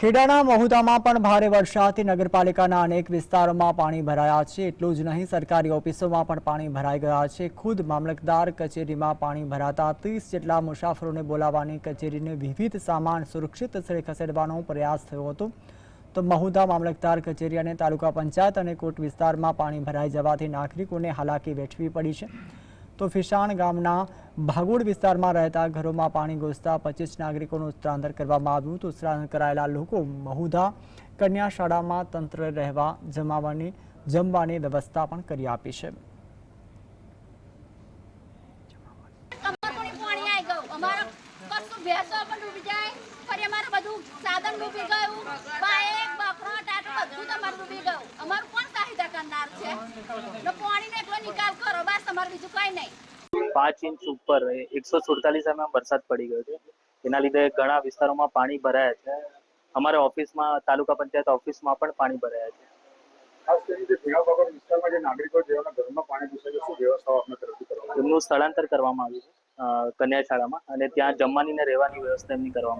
ખેડાના મહુદામાં પણ ભારે વરસાદથી નગરપાલિકાના અનેક વિસ્તારોમાં પાણી ભરાયા છે. એટલું જ નહીં, સરકારી ઓફિસોમાં પણ પાણી ભરાઈ ગયા છે. ખુદ મામલતદાર કચેરીમાં પાણી ભરાતા ત્રીસ જેટલા મુસાફરોને બોલાવવાની કચેરીને વિવિધ સામાન સુરક્ષિત સ્થળે ખસેડવાનો પ્રયાસ થયો હતો. તો મહુદા મામલતદાર કચેરી અને તાલુકા પંચાયત અને કોટ વિસ્તારમાં પાણી ભરાઈ જવાથી નાગરિકોને હાલાકી વેઠવી પડી છે. તો ફિશાણ ગામના ભાગોળ વિસ્તારમાં રહેતા ઘરોમાં પાણી ઘૂસતા પચીસ નાગરિકોનું સ્થળાંતર કરવામાં આવ્યું. તો સ્થળાંતર કરાયેલા લોકો મહુધા કન્યા શાળામાં તંત્ર રહેવા જમાવાની, જમવાની વ્યવસ્થા પણ કરી આપી છે. અમારું કોણ સહાયતા કરનાર છે ને પાણીનો એટલો નિકાલ કરો બસ તમારે બીજું કઈ નહીં. પાંચ ઇંચ ઉપર એકસો સુડતાલીસ એમએમ વરસાદ પડી ગયો છે. એના લીધે ઘણા વિસ્તારોમાં પાણી ભરાયા છે. અમારે ઓફિસમાં તાલુકા પંચાયત ઓફિસમાં પણ પાણી ભરાયા છે. ખાસ કરીને જે વિસ્તારમાં જે નાગરિકો જેઓના ઘરમાં પાણી ઘૂસે છે શું વ્યવસ્થાઓ આપના તરફથી કરવામાં એમનું સ્થળાંતર કરવામાં આવ્યું છે કન્યાશાળામાં. અને ત્યાં જમવાની ને રહેવાની વ્યવસ્થા એમની કરવામાં